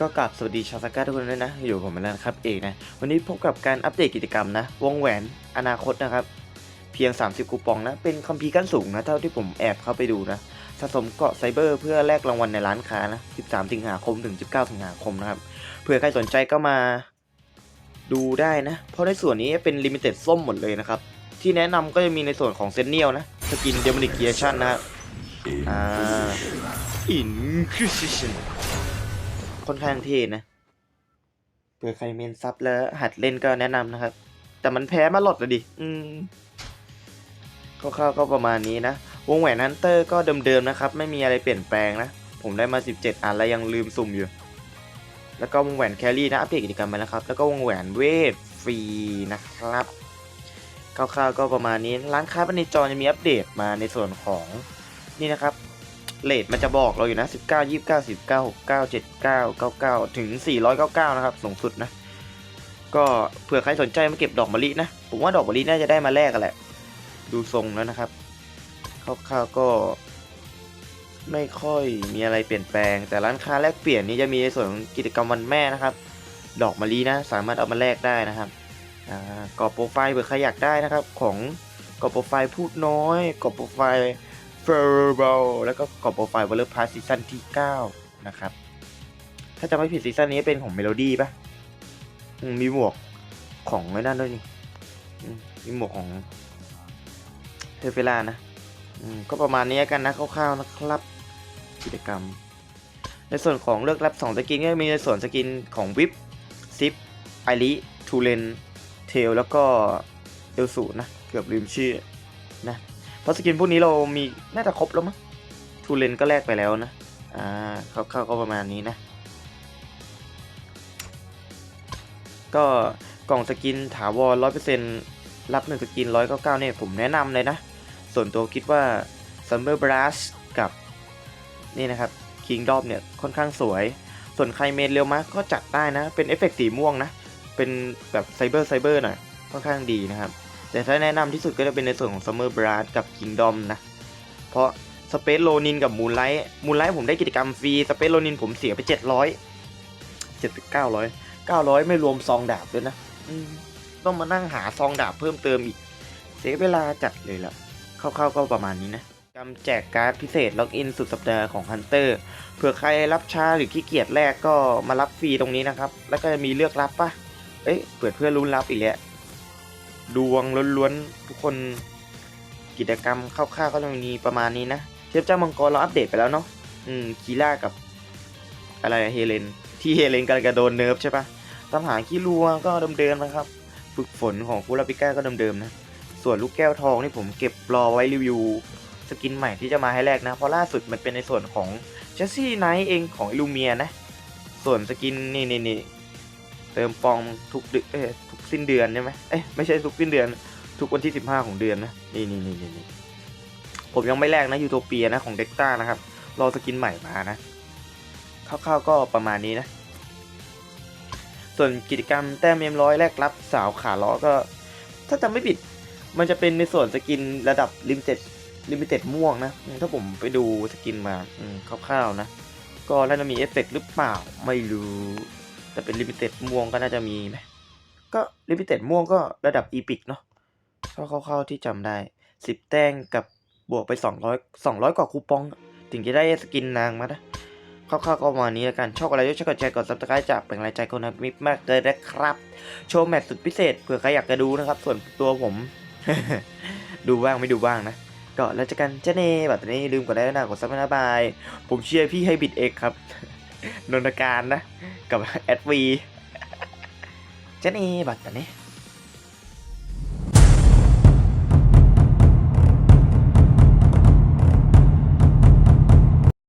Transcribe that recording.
ก็กลับสวัสดีชาวสก้าทุกคนด้วยนะ อยู่กับผมแล้วนะครับเอกนะ วันนี้พบกับการอัปเดตกิจกรรมนะ วงแหวนอนาคตนะครับ เพียง 30 คูปองนะ เป็นคัมภีร์ขั้นสูงนะ เท่าที่ผมแอบเข้าไปดูนะสะสมเกาะไซเบอร์เพื่อแลกรางวัลในร้านค้านะ 13 สิงหาคมถึง 19 สิงหาคมนะครับเผื่อใครสนใจก็มาดูได้นะ เพราะในส่วนนี้เป็นลิมิเต็ดส้มหมดเลยนะครับ ที่แนะนำก็จะมีในส่วนของเซนเนียลนะสกินเดมอนิกเกียชั่นนะครับอ่า Inquisition ค่อนข้างเท่นะเผื่อใครเมนซับแล้วหัดเล่นก็แนะนำนะครับ แต่มันแพ้มาหลดเลยดิ อืมคร่าวๆก็ประมาณนี้นะ วงแหวนฮันเตอร์ก็เดิมๆนะครับ ไม่มีอะไรเปลี่ยนแปลงนะ ผมได้มา 17 อันแล้วยังลืมสุ่มอยู่ แล้วก็วงแหวนแครี่นะอัปเดตกิจกรรมไปแล้วครับ แล้วก็วงแหวนเวทฟรีนะครับคร่าวๆก็ประมาณนี้ ร้านค้าภายในจอจะมีอัปเดตมาในส่วนของนี่นะครับ เลทมันจะบอกเราอยู่นะ 19 29 19 69 79 99 ถึง 499 นะครับ สูงสุดนะ ก็เผื่อใครสนใจมาเก็บดอกมะลินะ ผมว่าดอกมะลิน่าจะได้มาแลกกันแหละ ดูทรงแล้วนะครับคร่าวๆก็ ไม่ค่อยมีอะไรเปลี่ยนแปลง แต่ร้านค้าแลกเปลี่ยนนี้จะมีในส่วนของกิจกรรมวันแม่นะครับ ดอกมะลินะ สามารถเอามาแลกได้นะครับกรอบโปรไฟล์เผื่อใครอยากได้นะครับ ของกรอบโปรไฟล์พูดน้อยกรอบโปรไฟล์ f u r b a l แล้วก็กรอบโปรไฟล์ w a l l e r Pass ซีซั่นที่ 9 นะครับ ถ้าจำไม่ผิดซีซั่นนี้เป็นของเมโลดี้ปะมีหมวกของไอ้นั่นด้วยนี่มีหมวกของเทเฟล่านะก็ประมาณนี้กันนะคร่าวๆนะครับ กิจกรรม ในส่วนของเลือกรับ 2 สกินก็มีในส่วนสกินของวิปซิปไอริทูเลนเทลแล้วก็เอลสูนะ เกือบลืมชื่อนะ ราะสกินพวกนี้เรามีน่าจะครบแล้วมั้งทูเลนก็แลกไปแล้วนะ อ่าคร่าวๆก็ประมาณนี้นะ ก็กล่องสกินถาวรร้อยเปอร์เซ็นรับหนึ่งสกินร้อยเก้าเก้าเนี่ยผมแนะนำเลยนะ ส่วนตัวคิดว่า Summer Brush กับนี่นะครับ Kingdom เนี่ยค่อนข้างสวย ส่วนใครเมนเร็วมากก็จัดได้นะ เป็นเอฟเฟกต์สีม่วงนะ เป็นแบบไซเบอร์ไซเบอร์หน่อยค่อนข้างดีนะครับ แต่ถ้าแนะนำที่สุดก็จะเป็นในส่วนของ Summer b r a s กับ Kingdom นะ เพราะ Space Ronin กับ Moonlight Moonlight ผมได้กิจกรรมฟรี Space Ronin ผมเสียไป 700 7 900 900 ไม่รวมซองดาบด้วยนะต้องมานั่งหาซองดาบเพิ่มเติมอีก เสียเวลาจัดเลยล่ะคร่าวๆก็ประมาณนี้นะกำแจกการ์ดพิเศษล็อกอินสุดสัปดาห์ของ Hunter เผื่อใครรับช้าหรือขี้เกียจแรกก็มารับฟรีตรงนี้นะครับ แล้วก็จะมีเลือกรับปะเอ้ยเปิดเพื่อลุ้นรับอีกแล้ว ดวงล้วนๆทุกคนกิจกรรมคร่าวๆก็จะมีประมาณนี้นะเทพเจ้ามังกรเราอัปเดตไปแล้วเนาะอืมคีล่ากับ อะไรเฮเลน ที่เฮเลนกำลังจะโดนเนิร์ฟใช่ปะตามหาคีรัวก็เดิมๆนะครับ ฝึกฝนของคูราปิก้าก็เดิมๆนะส่วนลูกแก้วทองนี่ผมเก็บรอไว้รีวิวสกินใหม่ที่จะมาให้แรกนะ เพราะล่าสุดมันเป็นในส่วนของเจสซี่ไนท์เองของอิลูเมียนะ ส่วนสกินนี่นี่นี่เติมปองทุกเดือนเอ้ทุก สิ้นเดือนใช่ไหมเอ้ยไม่ใช่ทุกสิ้นเดือน ทุกวันที่ 15 ของเดือนนะนี่นี่นี่นี่ผมยังไม่แลกนะยูโทเปียนะของเด็กต้านะครับ รอสกินใหม่มานะคร่าวๆก็ประมาณนี้นะ ส่วนกิจกรรมแต้มเอ็มร้อยแลกรับสาวขาล้อก็ ถ้าจำไม่ผิด มันจะเป็นในส่วนสกินระดับลิมิเต็ดลิมิเต็ดม่วงนะ ถ้าผมไปดูสกินมาคร่าวๆนะ ก็น่าจะมีเอฟเฟกต์หรือเปล่าไม่รู้ แต่เป็นลิมิเต็ดม่วงก็น่าจะมีไหม ก็ลิมิเต็ดม่วงก็ระดับอีพิกเนาะเข้าเข้าๆที่จำได้สิบแต้งกับบวกไปสองร้อยสองร้อยกว่าคูปอง ถึงจะได้สกินนางมานะคร่าวๆก็ประมาณนี้แล้วกัน ชอบอะไรก็ช่วยกดแชร์กดซับสไครต์จากเป็นกำลังใจคนนะมิตรมากเลยนะครับ โชว์แมตช์สุดพิเศษเผื่อใครอยากจะดูนะครับ ส่วนตัวผม ดูบ้างไม่ดูบ้างนะ ก็แล้วจอกันเจเน่แบบนี้ลืมกดไลค์นะกดซับสไครต์บาย ผมเชียร์พี่ให้บิดเอกครับนนทการนะ กับแอดวี เจ้าเน่บัตรนี้